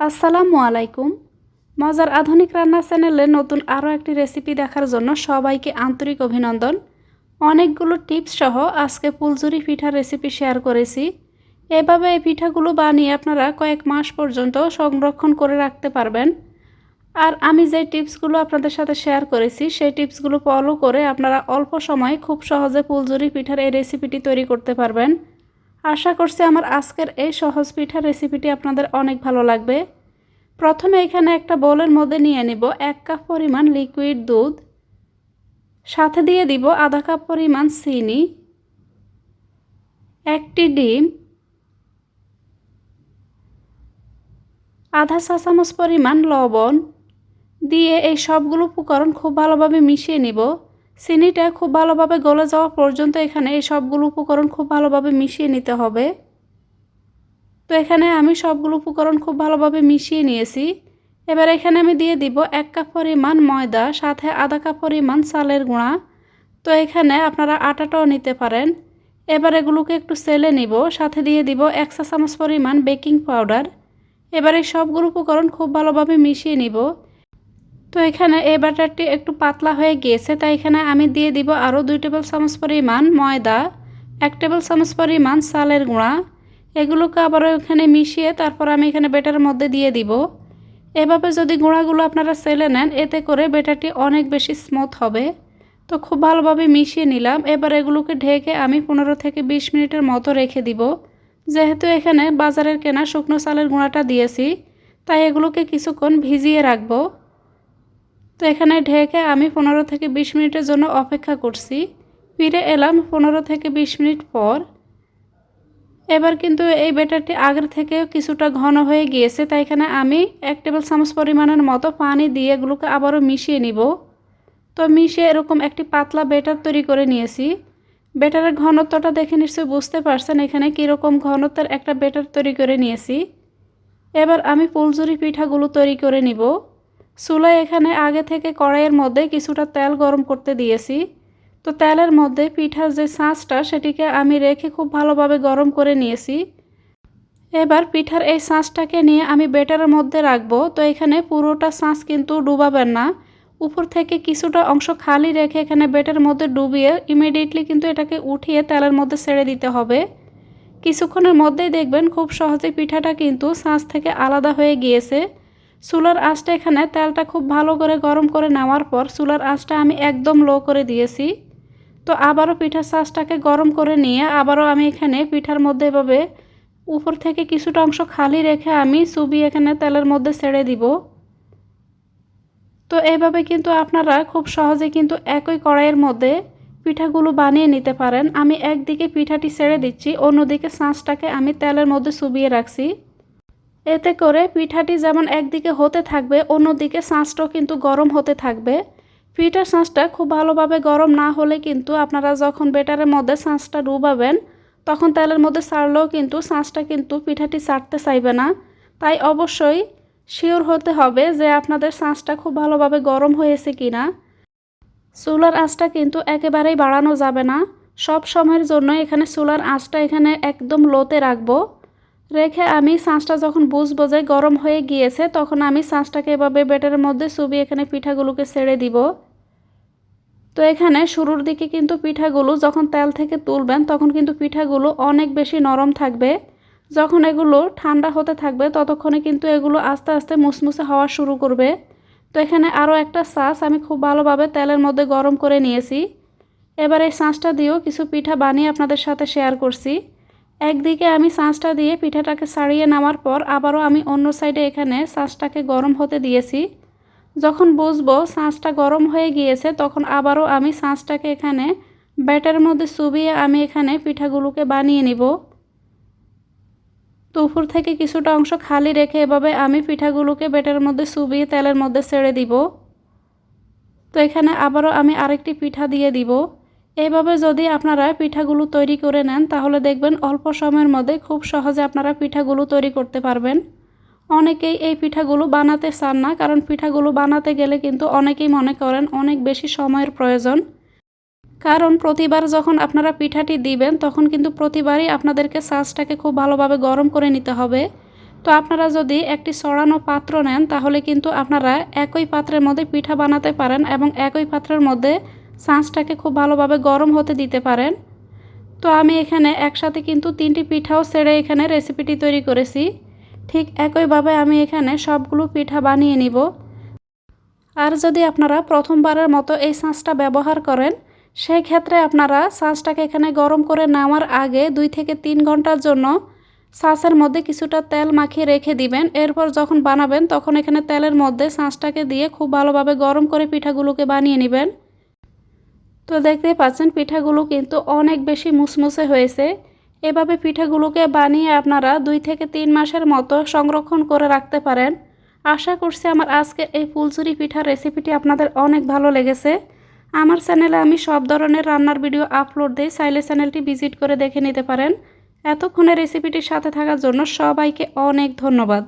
আসসালামু আলাইকুম। মজার আধুনিক রান্না চ্যানেলে নতুন আরও একটি রেসিপি দেখার জন্য সবাইকে আন্তরিক অভিনন্দন। অনেকগুলো টিপস সহ আজকে ফুলজুরি পিঠার রেসিপি শেয়ার করেছি। এভাবে এই পিঠাগুলো বানিয়ে আপনারা কয়েক মাস পর্যন্ত সংরক্ষণ করে রাখতে পারবেন। আর আমি যে টিপসগুলো আপনাদের সাথে শেয়ার করেছি, সেই টিপসগুলো ফলো করে আপনারা অল্প সময়ে খুব সহজে ফুলজুরি পিঠার এই রেসিপিটি তৈরি করতে পারবেন। আশা করছি আমার আজকের এই সহজ পিঠার রেসিপিটি আপনাদের অনেক ভালো লাগবে। প্রথমে এখানে একটা বোলের মধ্যে নিয়ে নিব এক কাপ পরিমাণ লিকুইড দুধ, সাথে দিয়ে দিব আধা কাপ পরিমাণ চিনি, একটি ডিম, আধা চা চামচ পরিমাণ লবণ, দিয়ে এই সবগুলো উপকরণ খুব ভালোভাবে মিশিয়ে নিব। চিনিটা খুব ভালোভাবে গলে যাওয়া পর্যন্ত এখানে এই সবগুলো উপকরণ খুব ভালোভাবে মিশিয়ে নিতে হবে। তো এখানে আমি সবগুলো উপকরণ খুব ভালোভাবে মিশিয়ে নিয়েছি। এবার এখানে আমি দিয়ে দিব এক কাপ পরিমাণ ময়দা, সাথে আধা কাপ পরিমাণ চালের গুঁড়া। তো এখানে আপনারা আটাটাও নিতে পারেন। এবার এগুলোকে একটু সেলে নিব, সাথে দিয়ে দিব এক চা চামচ পরিমাণ বেকিং পাউডার। এবার এই সবগুলো উপকরণ খুব ভালোভাবে মিশিয়ে নিব। তো এখানে এই ব্যাটারটি একটু পাতলা হয়ে গিয়েছে, তাই এখানে আমি দিয়ে দিব আরও দুই টেবিল চামচ পরিমাণ ময়দা, এক টেবিল চামচ পরিমাণ চালের গুঁড়া। এগুলোকে আবারও এখানে মিশিয়ে তারপর আমি এখানে বেটার মধ্যে দিয়ে দিব। এভাবে যদি গুঁড়াগুলো আপনারা সেলে নেন, এতে করে বেটারটি অনেক বেশি স্মুথ হবে। তো খুব ভালোভাবে মিশিয়ে নিলাম। এবার এগুলোকে ঢেকে আমি পনেরো থেকে বিশ মিনিটের মতো রেখে দিব। যেহেতু এখানে বাজারের কেনা শুকনো চালের গুঁড়াটা দিয়েছি, তাই এগুলোকে কিছুক্ষণ ভিজিয়ে রাখব। তো এখানে ঢেকে আমি পনেরো থেকে বিশ মিনিটের জন্য অপেক্ষা করছি। ফিরে এলাম পনেরো থেকে বিশ মিনিট পর। এবার কিন্তু এই ব্যাটারটি আগের থেকে কিছুটা ঘন হয়ে গিয়েছে, তাই এখানে আমি এক টেবিল চামচ পরিমাণের মতো পানি দিয়ে এগুলোকে আবারও মিশিয়ে নিব। তো মিশিয়ে এরকম একটি পাতলা ব্যাটার তৈরি করে নিয়েছি। ব্যাটারের ঘনত্বটা দেখে নিশ্চয়ই বুঝতে পারছেন এখানে কীরকম ঘনত্বের একটা ব্যাটার তৈরি করে নিয়েছি। এবার আমি ফুলজুরি পিঠাগুলো তৈরি করে নিব। চুলায় এখানে আগে থেকে কড়াইয়ের মধ্যে কিছুটা তেল গরম করতে দিয়েছি। তো তেলের মধ্যে পিঠার যে শাঁসটা সেটিকে আমি রেখে খুব ভালোভাবে গরম করে নিয়েছি। এবার পিঠার এই শাঁসটাকে নিয়ে আমি বেটারের মধ্যে রাখব। তো এখানে পুরোটা শাঁস কিন্তু ডুবাবেন না। উপর থেকে কিছুটা অংশ খালি রেখে এখানে বেটার মধ্যে ডুবিয়ে ইমিডিয়েটলি কিন্তু এটাকে উঠিয়ে তেলের মধ্যে ছেড়ে দিতে হবে। কিছুক্ষণের মধ্যেই দেখবেন খুব সহজে পিঠাটা কিন্তু শাঁস থেকে আলাদা হয়ে গিয়েছে। চুলার আঁচটা এখানে তেলটা খুব ভালো করে গরম করে নেওয়ার পর চুলার আঁচটা আমি একদম লো করে দিয়েছি। তো আবারও পিঠার শাঁসটাকে গরম করে নিয়ে আবারও আমি এখানে পিঠার মধ্যে এভাবে উপর থেকে কিছুটা অংশ খালি রেখে আমি চুবি এখানে তেলের মধ্যে ছেড়ে দিব। তো এইভাবে কিন্তু আপনারা খুব সহজে কিন্তু একই কড়াইয়ের মধ্যে পিঠাগুলো বানিয়ে নিতে পারেন। আমি একদিকে পিঠাটি ছেড়ে দিচ্ছি, অন্যদিকে শাঁসটাকে আমি তেলের মধ্যে চুবিয়ে রাখছি। এতে করে পিঠাটি যেমন একদিকে হতে থাকবে, অন্যদিকে শাঁসটাও কিন্তু গরম হতে থাকবে। পিঠার শাঁসটা খুব ভালোভাবে গরম না হলে কিন্তু আপনারা যখন বেটারের মধ্যে শাঁসটা ডুবাবেন, তখন তেলের মধ্যে ছাড়লেও কিন্তু শাঁসটা কিন্তু পিঠাটি ছাড়তে চাইবে না। তাই অবশ্যই শিওর হতে হবে যে আপনাদের শাঁসটা খুব ভালোভাবে গরম হয়েছে কি না চুলার আঁচটা কিন্তু একেবারেই বাড়ানো যাবে না। সব সময়ের জন্য এখানে চুলার আঁচটা এখানে একদম লোতে রাখব। রেখে আমি শাঁসটা যখন বুঝব যে গরম হয়ে গিয়েছে, তখন আমি শাঁসটাকে এভাবে বেটারের মধ্যে চুবি এখানে পিঠাগুলোকে ছেড়ে দিব। তো এখানে শুরুর দিকে কিন্তু পিঠাগুলো যখন তেল থেকে তুলবেন, তখন কিন্তু পিঠাগুলো অনেক বেশি নরম থাকবে। যখন এগুলো ঠান্ডা হতে থাকবে, ততক্ষণে কিন্তু এগুলো আস্তে আস্তে মুসমুসে হওয়া শুরু করবে। তো এখানে আরও একটা শাঁস আমি খুব ভালোভাবে তেলের মধ্যে গরম করে নিয়েছি। এবার এই শাঁসটা দিয়েও কিছু পিঠা বানিয়ে আপনাদের সাথে শেয়ার করছি। একদিকে আমি শাঁসটা দিয়ে পিঠাটাকে ছাড়িয়ে নামার পর আবারও আমি অন্য সাইডে এখানে শাঁসটাকে গরম হতে দিয়েছি। যখন বুঝব শাঁসটা গরম হয়ে গিয়েছে, তখন আবারও আমি শাঁসটাকে এখানে ব্যাটার মধ্যে চুবিয়ে আমি এখানে পিঠাগুলোকে বানিয়ে নিব। তো উপর থেকে কিছুটা অংশ খালি রেখে এভাবে আমি পিঠাগুলোকে ব্যাটার মধ্যে চুবিয়ে তেলের মধ্যে ছেড়ে দিব। তো এখানে আবারও আমি আরেকটি পিঠা দিয়ে দিব। এইভাবে যদি আপনারা পিঠাগুলো তৈরি করে নেন, তাহলে দেখবেন অল্প সময়ের মধ্যে খুব সহজে আপনারা পিঠাগুলো তৈরি করতে পারবেন। অনেকেই এই পিঠাগুলো বানাতে চান না, কারণ পিঠাগুলো বানাতে গেলে কিন্তু অনেকেই মনে করেন অনেক বেশি সময়ের প্রয়োজন। কারণ প্রতিবার যখন আপনারা পিঠাটি দিবেন, তখন কিন্তু প্রতিবারই আপনাদেরকে সাজটাকে খুব ভালোভাবে গরম করে নিতে হবে। তো আপনারা যদি একটি সরানো পাত্র নেন, তাহলে কিন্তু আপনারা একই পাত্রের মধ্যে পিঠা বানাতে পারেন এবং একই পাত্রের মধ্যে সাঁচটাকে খুব ভালোভাবে গরম হতে দিতে পারেন। তো আমি এখানে একসাথে কিন্তু তিনটি পিঠাও সেড়ে এখানে রেসিপিটি তৈরি করেছি। ঠিক একইভাবে আমি এখানে সবগুলো পিঠা বানিয়ে নিব। আর যদি আপনারা প্রথমবারের মতো এই সাঁচটা ব্যবহার করেন সেই ক্ষেত্রে আপনারা সাঁচটাকে এখানে গরম করে নেওয়ার আগে দুই থেকে তিন ঘণ্টার জন্য সাঁচের মধ্যে কিছুটা তেল মাখিয়ে রেখে দিবেন। এরপর যখন বানাবেন, তখন এখানে তেলের মধ্যে সাঁচটাকে দিয়ে খুব ভালোভাবে গরম করে পিঠাগুলোকে বানিয়ে নেবেন। তো দেখতে পাচ্ছেন, পিঠাগুলো কিন্তু অনেক বেশি মুসমুসে হয়েছে। এভাবে পিঠাগুলোকে বানিয়ে আপনারা দুই থেকে তিন মাসের মতো সংরক্ষণ করে রাখতে পারেন। আশা করছি আমার আজকের এই ফুলচুরি পিঠার রেসিপিটি আপনাদের অনেক ভালো লেগেছে। আমার চ্যানেলে আমি সব ধরনের রান্নার ভিডিও আপলোড দিই চাইলে চ্যানেলটি ভিজিট করে দেখে নিতে পারেন। এতক্ষণে রেসিপিটির সাথে থাকার জন্য সবাইকে অনেক ধন্যবাদ।